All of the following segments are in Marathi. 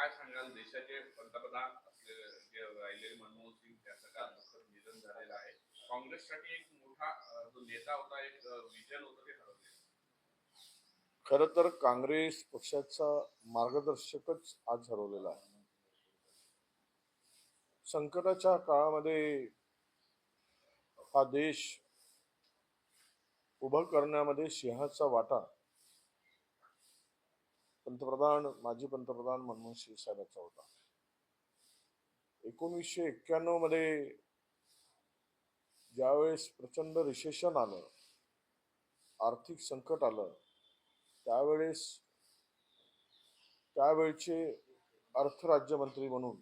काय सांगाल? देशाचे पंतप्रधान असलेले जे राहिलेले मनमोहन सिंग त्यांचं काल दुःखद निधन झालेलं आहे? काँग्रेससाठी एक मोठा जो नेता होता एक विजन होतं ते हरवले खर तर काँग्रेस पक्षाचा मार्गदर्शकच आज हरवलेला आहे. संकटाच्या काळामध्ये हा देश उभं करण्यामध्ये सिंहाचा वाटा पंतप्रधान माजी पंतप्रधान मनमोहन सिंग साहेबांचा होता. एकोणीसशे एक्क्याण्णवमध्ये ज्यावेळेस प्रचंड रिसेशन आलं आर्थिक संकट आलं त्यावेळेस त्यावेळचे अर्थ राज्यमंत्री म्हणून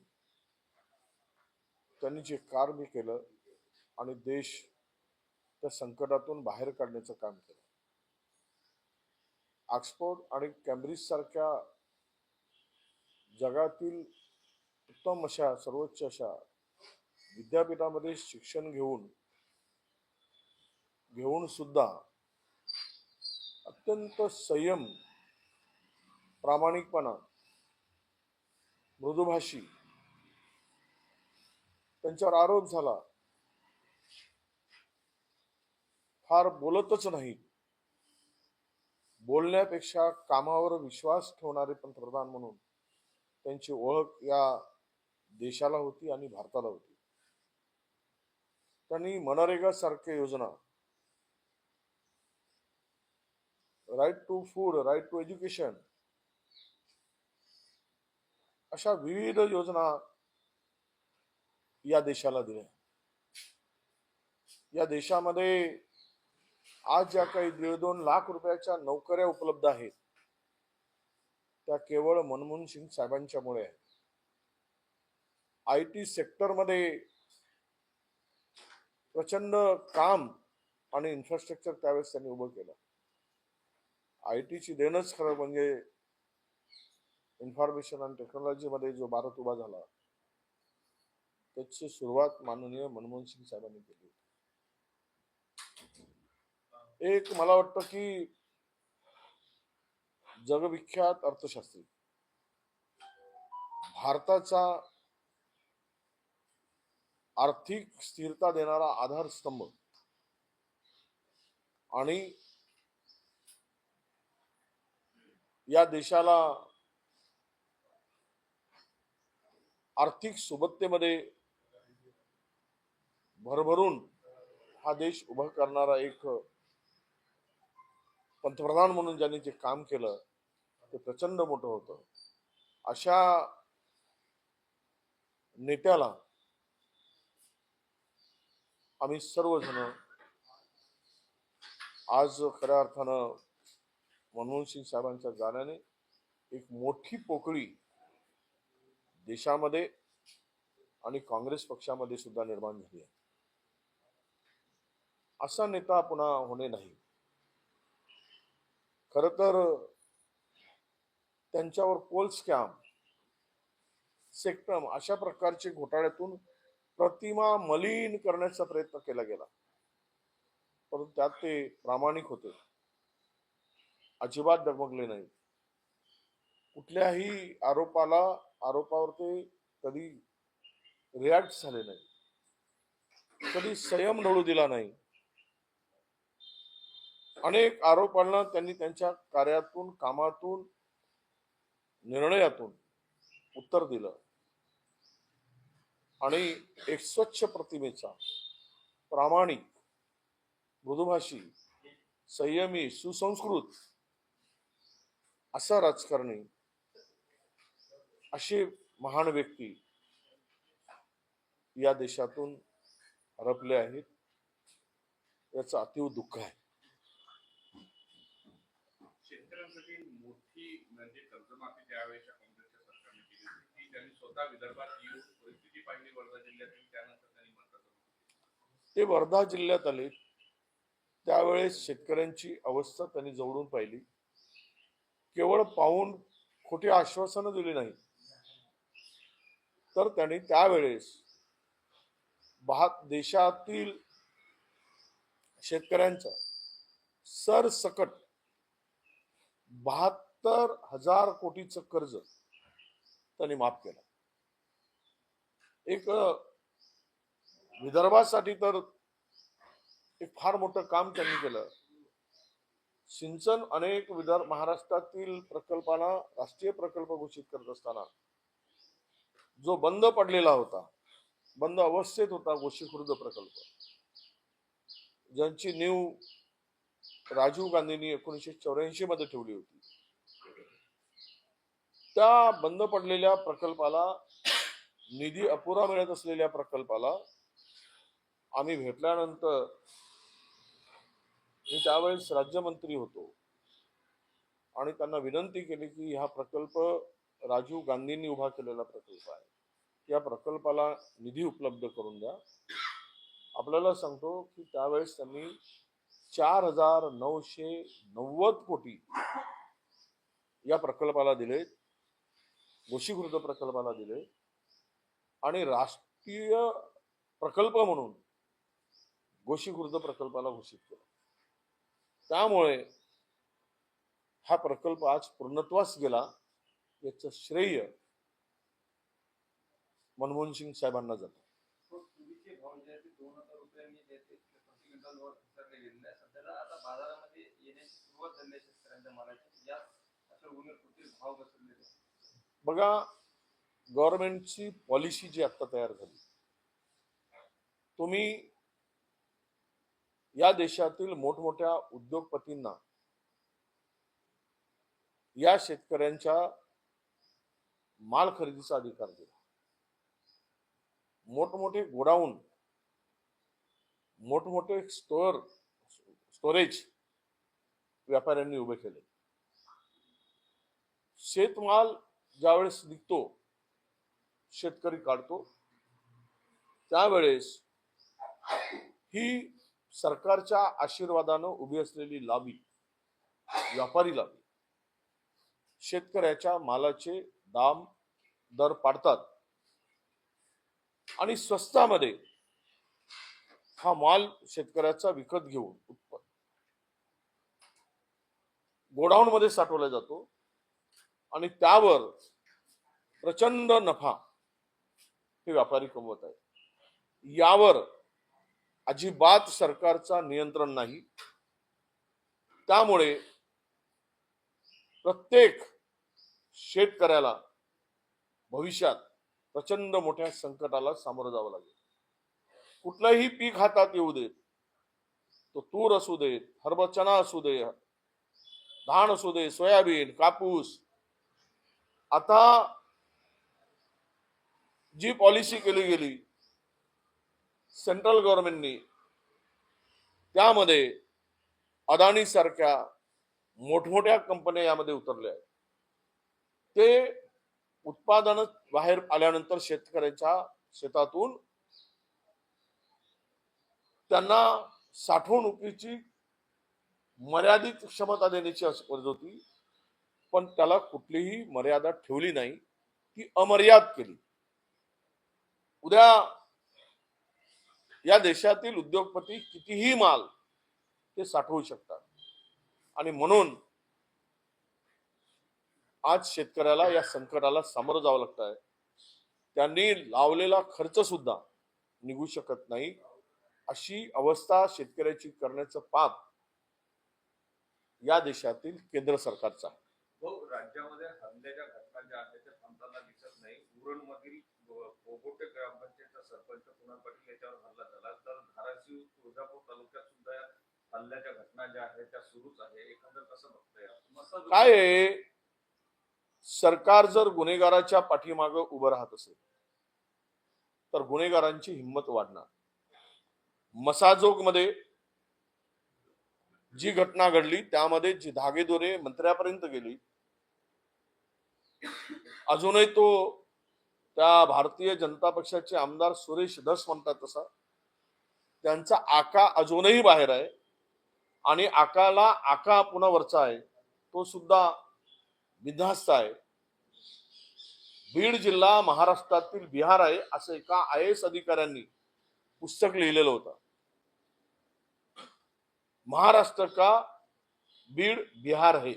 त्यांनी जे कार्य केलं आणि देश त्या संकटातून बाहेर काढण्याचं काम केलं. ऑक्सफोर्ड आणि कॅम्ब्रिज सारख्या जगातील उत्तम अशा सर्वोच्च अशा विद्यापीठामध्ये शिक्षण घेऊन घेऊन सुद्धा अत्यंत संयम प्रामाणिकपणा मृदुभाषी त्यांच्यावर आरोप झाला. फार बोलतच नाही बोलण्यापेक्षा कामावर विश्वास ठेवणारे पंतप्रधान म्हणून त्यांची ओळख या देशाला होती आणि भारताला होती. त्यांनी मनरेगा सारख्या योजना right to food right to education अशा विविध योजना या देशाला दिल्या. या देशामध्ये आज ज्या काही दीड दोन लाख रुपयाच्या नोकऱ्या उपलब्ध आहेत त्या केवळ मनमोहन सिंग साहेबांच्यामुळे आहेत. आय टी सेक्टरमध्ये प्रचंड काम आणि इन्फ्रास्ट्रक्चर त्यावेळेस त्यांनी उभं केलं. आय टीची देणंच खरं म्हणजे इन्फॉर्मेशन आणि टेक्नॉलॉजीमध्ये जो भारत उभा झाला त्याची सुरुवात माननीय मनमोहन सिंग साहेबांनी केली एक मला वाटतं की जगविख्यात अर्थशास्त्री. भारताचा आर्थिक स्थिरता देणारा आधारस्तंभ आणि या देशाला आर्थिक सुबत्तेमध्ये भरभरून हा देश उभा करणारा एक पंतप्रधान म्हणून ज्यांनी जे काम केलं ते प्रचंड मोठं होतं. अशा नेत्याला आम्ही सर्वजण आज खऱ्या अर्थानं मनमोहन सिंग साहेबांच्या जाण्याने एक मोठी पोकळी देशामध्ये आणि काँग्रेस पक्षामध्ये सुद्धा निर्माण झाली आहे. असा नेता पुन्हा होणे नाही. खर तर त्यांच्यावर पोल स्कॅम सेक्टम अशा प्रकारचे घोटाळ्यातून प्रतिमा मलिन करण्याचा प्रयत्न केला गेला. परंतु त्यात ते प्रामाणिक होते. अजिबात डगमगले नाही. कुठल्याही आरोपाला आरोपावर ते कधी रिॲक्ट झाले नाही. कधी संयम ढळू दिला नाही. अनेक आरोपांना त्यांनी त्यांच्या कार्यातून कामातून निर्णयातून उत्तर दिलं. आणि एक स्वच्छ प्रतिमेचा प्रामाणिक मृदुभाषी संयमी सुसंस्कृत असा राजकारणी अशी महान व्यक्ती या देशातून हरपले आहेत. याचं अतीव दुःख आहे शेतकऱ्यांसाठी मोठी म्हणजे कर्जमाफी त्यावेळेच्या काँग्रेसच्या सरकारने केली होती ती त्यांनी स्वतः विदर्भात येऊन परिस्थिती पाहिली वर्धा जिल्ह्यातील त्यानंतर त्यांनी म्हणतात ते वर्धा जिल्ह्यात आले. त्यावेळेस शेतकऱ्यांची अवस्था त्यांनी जवळून पाहिली. केवळ पाहून खोटी आश्वासनं दिली नाही. तर त्यांनी त्यावेळेस भात देशातील शेतकऱ्यांचा सरसकट सत्तर हजार कोटीचं कर्ज त्यांनी माफ केलं. एक विदर्भासाठी तर एक फार मोठं काम त्यांनी केलं. सिंचन अनेक विदर्भ महाराष्ट्रातील प्रकल्पांना राष्ट्रीय प्रकल्प घोषित करत असताना जो बंद पडलेला होता बंद अवस्थेत होता गोशीखुर्द प्रकल्प ज्यांची नीव राजीव गांधींनी एकोणीसशे चौऱ्याऐंशी मध्ये ठेवली होती. त्या बंद पडलेल्या प्रकल्पाला निधी अपुरा मिळत असलेल्या प्रकल्पाला आम्ही भेटल्यानंतर मी त्यावेळेस राज्यमंत्री होतो. आणि त्यांना विनंती केली की हा प्रकल्प राजीव गांधींनी उभा केलेला प्रकल्प आहे. या प्रकल्पाला निधी उपलब्ध करून द्या. आपल्याला सांगतो की त्यावेळेस त्यांनी चार हजार नऊशे नव्वद कोटी या प्रकल्पाला दिलेत. गोशीखुर्द प्रकल्पाला दिले. आणि राष्ट्रीय प्रकल्प म्हणून गोशीखुर्द प्रकल्पाला घोषित केलं. त्यामुळे हा प्रकल्प आज पूर्णत्वास गेला याचं श्रेय मनमोहन सिंग साहेबांना जात. हो, भाव जे ते दोन हजार रुपयांनी आता बाजारामध्ये येण्याची सुरुवात झाली शेतकऱ्यांच्या मालाची या अशा उन्हे कुठे भाव बसले बघा गव्हर्नमेंटची पॉलिसी जी आता तयार झाली तुम्ही या देशातील मोठमोठ्या उद्योगपतींना या शेतकऱ्यांच्या माल खरेदीचा अधिकार दिला. मोठमोठे गोडाऊन मोठमोठे स्टोअर स्टोरेज व्यापाऱ्यांनी उभे केले. शेतमाल ज्यावेळेस निघतो शेतकरी काढतो त्यावेळेस ही सरकारच्या आशीर्वादानं उभी असलेली लाभी व्यापारी लाभी शेतकऱ्याच्या मालाचे दाम दर पाडतात आणि स्वस्तामध्ये हा माल शेतकऱ्याचा विकत घेऊन उत्पन्न गोडाऊन मध्ये साठवला जातो. आणि त्यावर प्रचंड नफा हे व्यापारी कमवत आहेत. यावर अजिबात सरकारचा नियंत्रण नाही. त्यामुळे प्रत्येक शेतकऱ्याला भविष्यात प्रचंड मोठ्या संकटाला सामोरं जावं लागेल. कुठलंही पीक हातात येऊ देत तो तूर असू देत हरभ चना असू दे धान असू दे सोयाबीन कापूस आता जी पॉलिसी केली गेली सेंट्रल गव्हर्नमेंटनी त्यामध्ये अदानी सारख्या मोठमोठ्या कंपन्या यामध्ये उतरल्या आहेत. ते उत्पादन बाहेर आल्यानंतर शेतकऱ्याच्या शेतातून त्यांना साठवणुकीची मर्यादित क्षमता देण्याची गरज होती. पण त्याला कुठलीही मर्यादा ठेवली नाही ती अमर्याद केली. उद्या या देशातील उद्योगपती कितीही माल ते साठवू शकतात. आणि म्हणून आज शेतकऱ्याला या संकटाला सामोरं जावं लागत आहे. त्यांनी लावलेला खर्च सुद्धा निघू शकत नाही. अशी अवस्था शेतकऱ्याची करण्याचं पाप या देशातील केंद्र सरकारचं आहे. भाऊ राज्यामध्ये हल्ल्याच्या घटना ज्या आहेत त्या थांबताना दिसत नाही. उरण मधील पोगोटे ग्रामपंचायतचा सरपंच कुणाल पाटील याच्यावर हल्ला झाला. तर धाराशिव तुळजापूर तालुक्यात सुद्धा या हल्ल्याच्या घटना ज्या आहेत त्या सुरूच आहे. एकंदर कसं बघताय काय आहे, सरकार जर गुन्हेगाराच्या पाठीमागं उभं राहत असेल तर गुन्हेगारांची हिंमत वाढणार. मसाजोगमध्ये जी घटना घडली त्यामध्ये जी धागेदोरे मंत्र्यापर्यंत गेली अजूनही तो त्या भारतीय जनता पक्षाचे आमदार सुरेश धस म्हणतात तसा. त्यांचा आका अजूनही बाहेर आहे आणि आकाला आका पुन्हा वरचा आहे. तो सुद्धा बिनधास्त आहे. बीड जिल्हा महाराष्ट्रातील बिहार आहे असं एका आय एस अधिकाऱ्यांनी पुस्तक लिहिलेलं होतं. महाराष्ट्र का बीड बिहार है?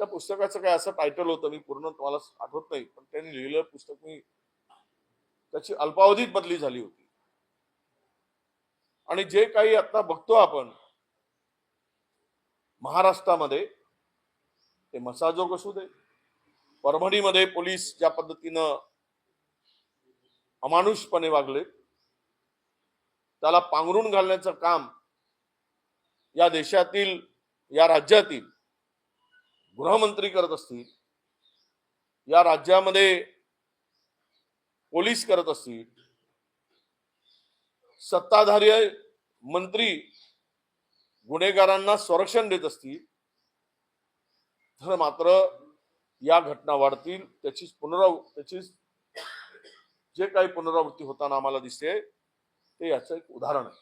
त्या पुस्तकाचं काय असं टायटल होतं मी पूर्ण तुम्हाला आठवत नाही पण त्यांनी लिहिलेलं पुस्तक मी त्याची अल्पावधीत बदली झाली होती. आणि जे काही आता बघतो आपण महाराष्ट्रामध्ये ते मसाजोग असू दे परभणीमध्ये पोलीस ज्या पद्धतीनं अमानुषपणे वागले त्याला पांघरून घालण्याचं काम या देशातील या राज्यातील गृहमंत्री करत असतील या राज्यामध्ये पोलीस करत असतील सत्ताधारी मंत्री गुन्हेगारांना संरक्षण देत असतील तर मात्र या घटना वाढतील. त्याची पुनराव त्याची जे काही पुनरावृत्ती होताना आम्हाला दिसते ते याचं एक उदाहरण आहे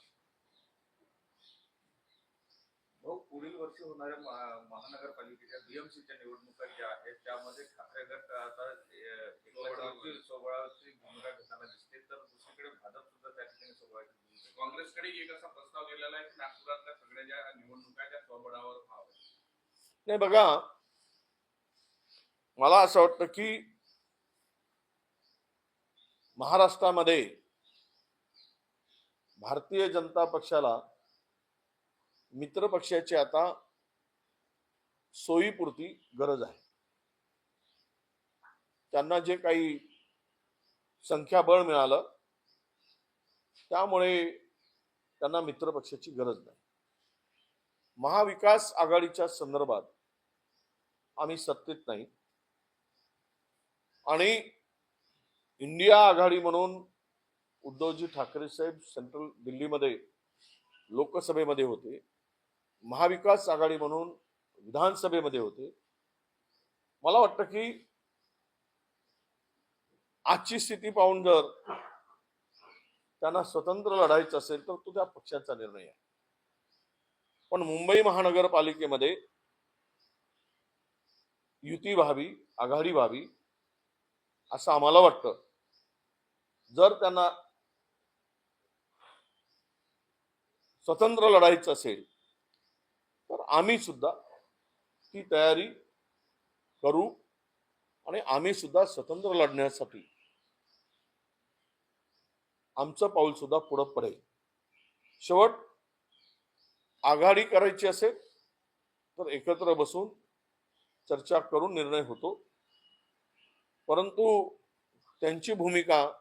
भाऊ पुढील वर्षी होणाऱ्या महा- महानगरपालिकेच्या बीएमसीच्या निवडणुका ज्या आहेत त्यामध्ये ठाकरे गट आता सोबळाची भूमिका घेताना दिसते. तर दुसरीकडे भाजप सुद्धा त्या ठिकाणी घेते. काँग्रेसकडे एक असा प्रस्ताव गेलेला आहे की नागपुरातल्या सगळ्या ज्या निवडणुका त्या स्वबळावर व्हाव्या नाही बघा मला असं वाटतं की महाराष्ट्रामध्ये भारतीय जनता पक्षाला मित्र पक्षाची आता सोयीपुरती गरज आहे. त्यांना जे काही संख्याबळ मिळालं त्यामुळे त्यांना मित्र पक्षाची गरज नाही. महाविकास आघाडीच्या संदर्भात आम्ही सत्तेत नाही. आणि इंडिया आघाडी म्हणून उद्धवजी ठाकरे साहेब सेंट्रल दिल्लीमध्ये लोकसभेमध्ये होते. महाविकास आघाडी म्हणून विधानसभेमध्ये होते. मला वाटतं की आजची स्थिती पाहून जर त्यांना स्वतंत्र लढायचं असेल तर तो त्या पक्षाचा निर्णय आहे. पण मुंबई महानगरपालिकेमध्ये युती व्हावी आघाडी व्हावी असं आम्हाला वाटतं. जर त्यांना स्वतंत्र लढायचं असेल तर आम्ही सुद्धा ती तयारी करू आणि आम्ही सुद्धा स्वतंत्र लढण्यासाठी आमचं पाऊल सुद्धा पुढं पडेल. शेवट आघाडी करायची असेल तर एकत्र बसून चर्चा करून निर्णय होतो. परंतु त्यांची भूमिका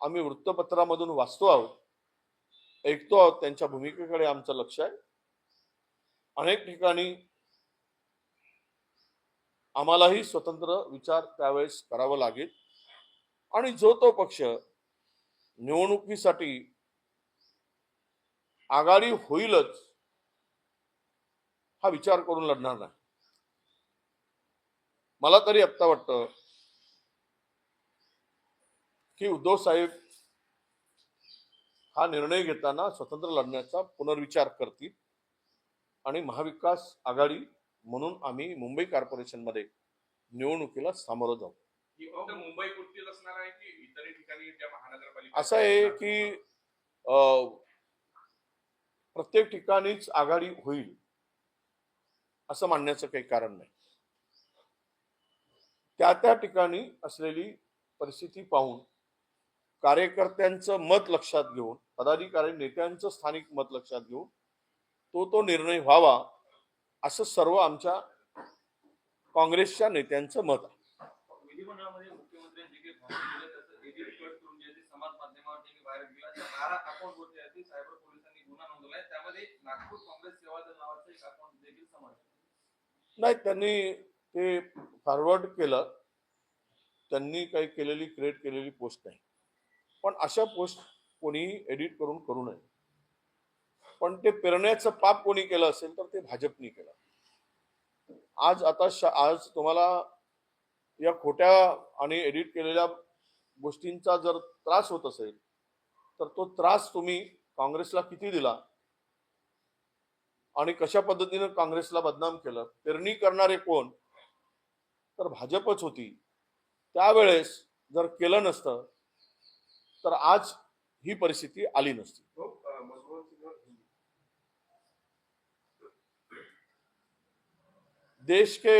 आम्ही वृत्तपत्रामधून वाचतो आहोत. ऐकतो आहोत त्यांच्या भूमिकेकडे आमचं लक्ष आहे. अनेक ठिकाणी आम्हालाही स्वतंत्र विचार त्यावेळेस करावा लागेल. आणि जो तो पक्ष निवडणुकीसाठी आघाडी होईलच हा विचार करून लढणार नाही. मला तरी आत्ता वाटतं की उद्धव साहेब हा निर्णय घेताना स्वतंत्र लढण्याचा पुनर्विचार करतील. आणि महाविकास आघाडी म्हणून आम्ही मुंबई कॉर्पोरेशनमध्ये निवडणुकीला सामोरं जाऊ. फक्त मुंबई पुरतीच असणार आहे की इतरही ठिकाणी ज्या महानगरपालिका असं आहे की प्रत्येक ठिकाणीच आघाडी होईल असं मानण्याचं काही कारण नाही. त्या त्या ठिकाणी असलेली परिस्थिती पाहून कार्यकर्त्यांचं मत लक्षात घेऊन पदाधिकारी नेत्यांचं स्थानिक मत लक्षात घेऊन तो तो निर्णय व्हावा असं सर्व आमच्या काँग्रेसच्या नेत्यांचं मत आहे. नाही त्यांनी ते फॉरवर्ड केलं. त्यांनी काही केलेली क्रिएट केलेली पोस्ट नाही. पण अशा पोस्ट कोणीही एडिट करून करू नये. पण ते पेरण्याचं पाप कोणी केलं असेल तर ते भाजपनी केलं. आज आता आज तुम्हाला या खोट्या आणि एडिट केलेल्या गोष्टींचा जर त्रास होत असेल तर तो त्रास तुम्ही काँग्रेसला किती दिला? आणि कशा पद्धतीनं काँग्रेसला बदनाम केलं? पेरणी करणारे कोण? तर भाजपच होती. त्यावेळेस जर केलं नसतं तर आज ही परिस्थिती आली नसती. हो. देश के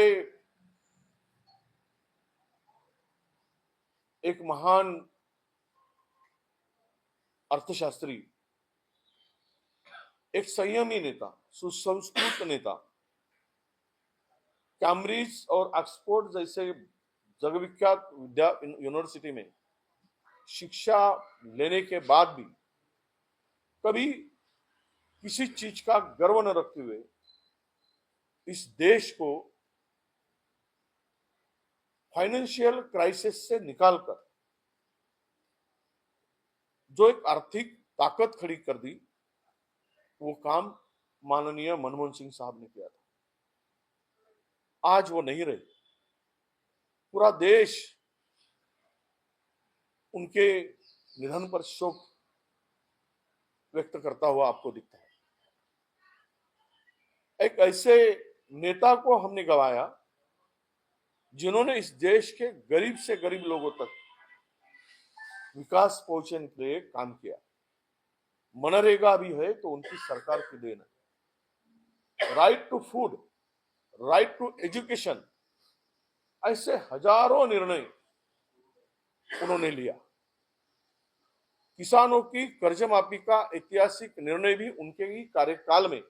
एक महान अर्थशास्त्री, एक संयमी नेता, सुसंस्कृत नेता, कैम्ब्रिज और ऑक्सफोर्ड जैसे जगविख्यात विद्या यूनिवर्सिटी में शिक्षा लेने के बाद भी कभी किसी चीज़ का गर्व न रखते हुए इस देश को फाइनेंशियल क्राइसिस से निकालकर जो एक आर्थिक ताकत खड़ी कर दी, वो काम माननीय मनमोहन सिंह साहब ने किया था। आज वो नहीं रहे। पूरा देश उनके निधन पर शोक व्यक्त करता हुआ आपको दिखता है। एक ऐसे नेता को हमने गवाया, जिन्होंने इस देश के गरीब से गरीब लोगों तक विकास पहुँचने के लिए काम किया। मनरेगा भी है तो उनकी सरकार की देन है। Right to food right to education ऐसे हज़ारों निर्णय उन्होंने लिया। किसानों की कर्ज माफ़ी का ऐतिहासिक निर्णय भी उनके ही कार्यकाल में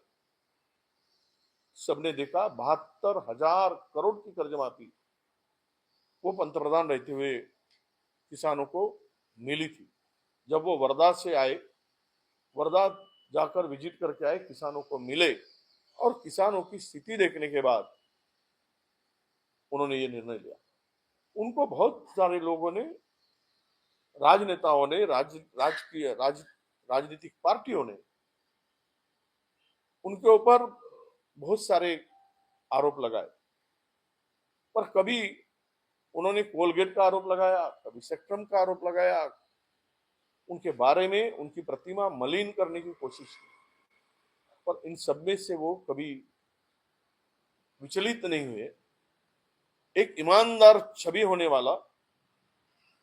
सबने देखा, बहत्तर हज़ार करोड़ की कर्ज माफ़ी। वो पंतप्रधान रहते हुए किसानों को मिली थी। जब वो वर्धा से आए, वर्धा जाकर विज़िट करके आए, किसानों को मिले और किसानों की स्थिति देखने के बाद उन्होंने ये निर्णय लिया। उनको बहुत सारे लोगों ने, राजनेताओं ने, राज, राजकीय, राज, राजनीतिक पार्टियों ने उनके ऊपर बहुत सारे आरोप लगाए। पर कभी उन्होंने कोलगेट का आरोप लगाया, कभी सेक्ट्रम का आरोप लगाया। उनके बारे में, उनकी प्रतिमा मलिन करने की कोशिश की। पर इन सब में से वो कभी विचलित नहीं हुए। एक ईमानदार छवि होने वाला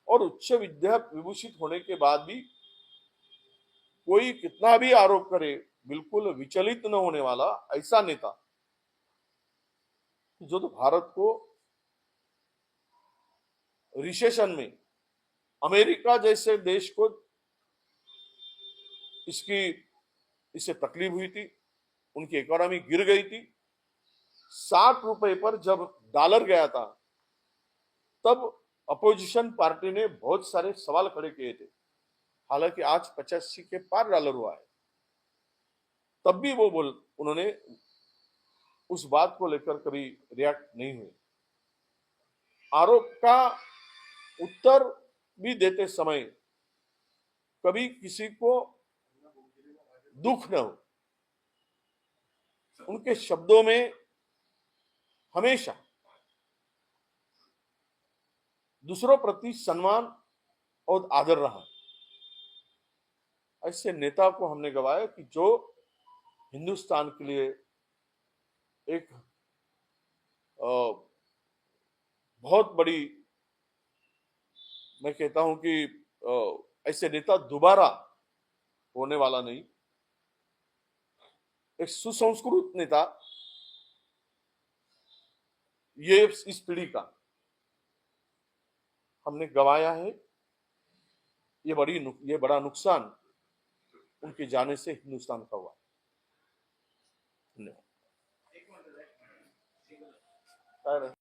और उच्च विद्या विभूषित होने के बाद भी कोई कितना भी आरोप करे बिल्कुल विचलित न होने वाला ऐसा नेता जो तो भारत को रिसेशन में, अमेरिका जैसे देश को इसकी, इससे तकलीफ़ हुई थी, उनकी इकोनॉमी गिर गई थी। साठ रुपए पर जब डॉलर गया था, तब अपोजिशन पार्टी ने बहुत सारे सवाल खड़े किए थे। हालाँकि आज पचासी के पार डॉलर हुआ है। तब भी वो बोल, उन्होंने उस बात को लेकर कभी रिएक्ट नहीं हुए। आरोप का उत्तर भी देते समय कभी किसी को दुख न हो। उनके शब्दों में हमेशा दूसरों प्रति सम्मान और आदर रहा। ऐसे नेता को हमने गवाया कि जो हिंदुस्तान के लिए एक बहुत बड़ी, मैं कहता हूँ कि ऐसे नेता दोबारा होने वाला नहीं। एक सुसंस्कृत नेता, ये इस पीढ़ी का, हमने गवाया है। ये बड़ी ये बड़ा नुकसान उनके जाने से हिंदुस्तान का हुआ। i know